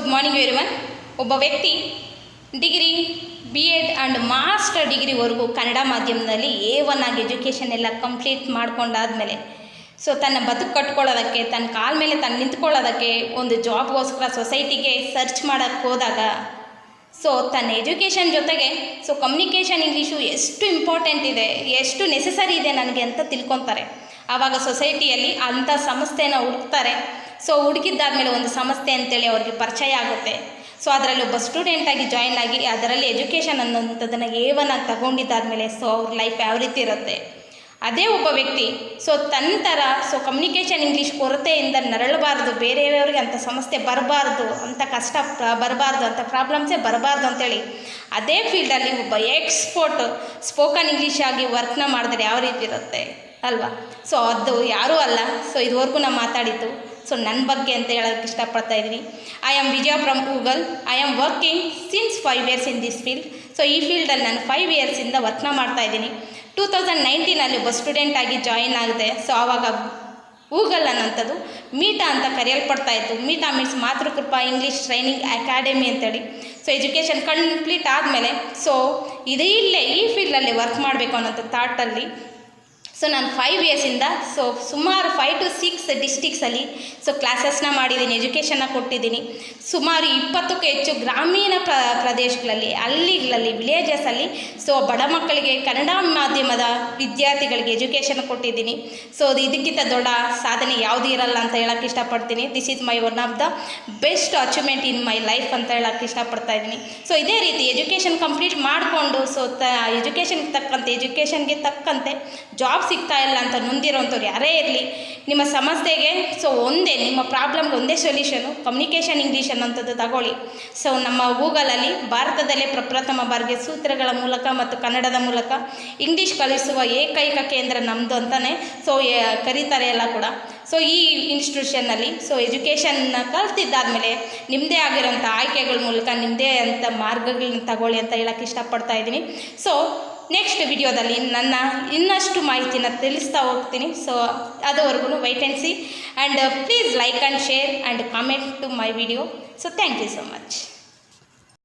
Good morning everyone ಒಬ್ಬ ವ್ಯಕ್ತಿ degree B Ed and master ಡಿಗ್ರಿವರೆಗೂ Kannada ಮಾಧ್ಯಮದಲ್ಲಿ ಎ ಒನ್ ಆಗಿ ಎಜುಕೇಷನ್ ಎಲ್ಲ ಕಂಪ್ಲೀಟ್ ಮಾಡ್ಕೊಂಡಾದಮೇಲೆ ಸೊ ತನ್ನ ಬದುಕು ಕಟ್ಕೊಳ್ಳೋದಕ್ಕೆ, ತನ್ನ ಕಾಲ ಮೇಲೆ ತಾನು ನಿಂತ್ಕೊಳ್ಳೋದಕ್ಕೆ ಒಂದು ಜಾಬ್ಗೋಸ್ಕರ ಸೊಸೈಟಿಗೆ ಸರ್ಚ್ ಮಾಡೋಕ್ಕೆ ಹೋದಾಗ ಸೊ ತನ್ನ ಎಜುಕೇಷನ್ ಜೊತೆಗೆ ಸೊ ಕಮ್ಯುನಿಕೇಷನ್ ಇಂಗ್ಲೀಷು ಎಷ್ಟು ಇಂಪಾರ್ಟೆಂಟ್ ಇದೆ, ಎಷ್ಟು ನೆಸೆಸರಿ ಇದೆ ನನಗೆ ಅಂತ ತಿಳ್ಕೊತಾರೆ. ಆವಾಗ ಸೊಸೈಟಿಯಲ್ಲಿ ಅಂಥ ಸಂಸ್ಥೆನ ಹುಡುಕ್ತಾರೆ. ಸೊ ಹುಡುಕಿದ್ದಾದ್ಮೇಲೆ ಒಂದು ಸಂಸ್ಥೆ ಅಂತೇಳಿ ಅವ್ರಿಗೆ ಪರಿಚಯ ಆಗುತ್ತೆ. ಸೊ ಅದರಲ್ಲಿ ಒಬ್ಬ ಸ್ಟೂಡೆಂಟಾಗಿ ಜಾಯಿನ್ ಆಗಿ ಅದರಲ್ಲಿ ಎಜುಕೇಷನ್ ಅನ್ನೋಂಥದ್ದನ್ನು ಏವನ್ ಆಗಿ ತಗೊಂಡಿದ್ದಾದ್ಮೇಲೆ ಸೊ ಅವ್ರ ಲೈಫ್ ಯಾವ ರೀತಿ ಇರುತ್ತೆ. ಅದೇ ಒಬ್ಬ ವ್ಯಕ್ತಿ ಸೊ ತನ್ನ ಥರ ಸೊ ಕಮ್ಯುನಿಕೇಷನ್ ಇಂಗ್ಲೀಷ್ ಕೊರತೆಯಿಂದ ನರಳಬಾರ್ದು, ಬೇರೆಯವ್ರಿಗೆ ಅಂಥ ಸಮಸ್ಯೆ ಬರಬಾರ್ದು ಅಂಥ ಕಷ್ಟ ಬರಬಾರ್ದು ಅಂಥ ಪ್ರಾಬ್ಲಮ್ಸೇ ಬರಬಾರ್ದು ಅಂತೇಳಿ, ಅದೇ ಫೀಲ್ಡಲ್ಲಿ ಒಬ್ಬ ಎಕ್ಸ್ಪೋರ್ಟ್ ಸ್ಪೋಕನ್ ಇಂಗ್ಲೀಷ್ ಆಗಿ ವರ್ಕ್ನ ಮಾಡಿದ್ರೆ ಯಾವ ರೀತಿ ಇರುತ್ತೆ, ಅಲ್ವಾ? ಸೊ ಅದು ಯಾರೂ ಅಲ್ಲ. ಸೊ ಇದುವರೆಗೂ ನಾನು ಮಾತಾಡಿದ್ದು. ಸೊ ನನ್ನ ಬಗ್ಗೆ ಅಂತ ಹೇಳೋಕ್ಕೆ ಇಷ್ಟಪಡ್ತಾ ಇದ್ದೀನಿ I am Vijaya from Google I am working since five years in this field so ಈ ಫೀಲ್ಡಲ್ಲಿ ನಾನು ಫೈವ್ ಇಯರ್ಸಿಂದ ವರ್ಕ್ನ ಮಾಡ್ತಾ ಇದ್ದೀನಿ. ಟೂ ತೌಸಂಡ್ ನೈನ್ಟೀನಲ್ಲಿ ಒಬ್ಬ ಸ್ಟೂಡೆಂಟಾಗಿ ಜಾಯಿನ್ ಆಗಿದೆ. ಸೊ ಆವಾಗ ಗೂಗಲ್ ಅನ್ನೋಂಥದ್ದು ಮೀಟಾ ಅಂತ ಕರೆಯಲ್ಪಡ್ತಾ ಇತ್ತು. ಮೀಟಾ means Matrukrupa English training academy ಅಂತೇಳಿ. ಸೊ ಎಜುಕೇಷನ್ ಕಂಪ್ಲೀಟ್ ಆದಮೇಲೆ ಸೊ ಇದೇ ಇಲ್ಲೇ ಈ ಫೀಲ್ಡಲ್ಲಿ ವರ್ಕ್ ಮಾಡಬೇಕು ಅನ್ನೋಂಥ ಥಾಟಲ್ಲಿ ಸೊ ನಾನು ಫೈವ್ ಇಯರ್ಸಿಂದ ಸೊ ಸುಮಾರು ಫೈವ್ ಟು ಸಿಕ್ಸ್ ಡಿಸ್ಟಿಕ್ಸಲ್ಲಿ ಸೊ ಕ್ಲಾಸಸ್ನ ಮಾಡಿದ್ದೀನಿ ಎಜುಕೇಷನ್ನ ಕೊಟ್ಟಿದ್ದೀನಿ. ಸುಮಾರು ಇಪ್ಪತ್ತಕ್ಕೂ ಹೆಚ್ಚು ಗ್ರಾಮೀಣ ಪ್ರ, ಪ್ರದೇಶಗಳಲ್ಲಿ, ಹಳ್ಳಿಗಳಲ್ಲಿ ವಿಲೇಜಸಲ್ಲಿ ಸೊ ಬಡ ಮಕ್ಕಳಿಗೆ ಕನ್ನಡ ಮಾಧ್ಯಮದ ವಿದ್ಯಾರ್ಥಿಗಳಿಗೆ ಎಜುಕೇಷನ್ ಕೊಟ್ಟಿದ್ದೀನಿ. ಸೊ ಅದು ಇದಕ್ಕಿಂತ ದೊಡ್ಡ ಸಾಧನೆ ಯಾವುದೂ ಇರಲ್ಲ ಅಂತ ಹೇಳೋಕ್ಕೆ ಇಷ್ಟಪಡ್ತೀನಿ. This is my one of the best achievement in my life ಅಂತ ಹೇಳೋಕ್ಕೆ ಇಷ್ಟಪಡ್ತಾ ಇದ್ದೀನಿ. ಸೊ ಇದೇ ರೀತಿ ಎಜುಕೇಷನ್ ಕಂಪ್ಲೀಟ್ ಮಾಡಿಕೊಂಡು ಸೊ ತ ಎಜುಕೇಷನ್ಗೆ ತಕ್ಕಂತೆ ಎಜುಕೇಷನ್ಗೆ ತಕ್ಕಂತೆ ಜಾಬ್ ಸಿಗ್ತಾ ಇಲ್ಲ ಅಂತ ನೊಂದಿರೋಂಥವ್ರು ಯಾರೇ ಇರಲಿ, ನಿಮ್ಮ ಸಮಸ್ಯೆಗೆ ಸೊ ಒಂದೇ, ನಿಮ್ಮ ಪ್ರಾಬ್ಲಮ್ಗೆ ಒಂದೇ ಸೊಲ್ಯೂಷನು ಕಮ್ಯುನಿಕೇಷನ್ ಇಂಗ್ಲೀಷ್ ಅನ್ನೋಂಥದ್ದು ತಗೊಳ್ಳಿ. ಸೊ ನಮ್ಮ ಗೂಗಲಲ್ಲಿ ಭಾರತದಲ್ಲೇ ಪ್ರಪ್ರಥಮ ಬಾರಿಗೆ ಸೂತ್ರಗಳ ಮೂಲಕ ಮತ್ತು ಕನ್ನಡದ ಮೂಲಕ ಇಂಗ್ಲೀಷ್ ಕಲಿಸುವ ಏಕೈಕ ಕೇಂದ್ರ ನಮ್ಮದು ಅಂತಲೇ ಸೊ ಕರೀತಾರೆ ಎಲ್ಲ ಕೂಡ. ಸೊ ಈ ಇನ್ಸ್ಟಿಟ್ಯೂಷನ್ನಲ್ಲಿ ಸೊ ಎಜುಕೇಷನ್ನ ಕಲ್ತಿದ್ದಾದಮೇಲೆ ನಿಮ್ಮದೇ ಆಗಿರೋಂಥ ಆಯ್ಕೆಗಳ ಮೂಲಕ ನಿಮ್ಮದೇ ಅಂತ ಮಾರ್ಗಗಳನ್ನ ತಗೊಳ್ಳಿ ಅಂತ ಹೇಳೋಕ್ಕೆ ಇಷ್ಟಪಡ್ತಾ ಇದ್ದೀನಿ. ಸೊ ನೆಕ್ಸ್ಟ್ ವಿಡಿಯೋದಲ್ಲಿ ನನ್ನ ಇನ್ನಷ್ಟು ಮಾಹಿತಿನ ತಿಳಿಸ್ತಾ ಹೋಗ್ತೀನಿ. ಸೊ ಅದುವರೆಗೂ wait and see and please like and share and comment to my video so thank you so much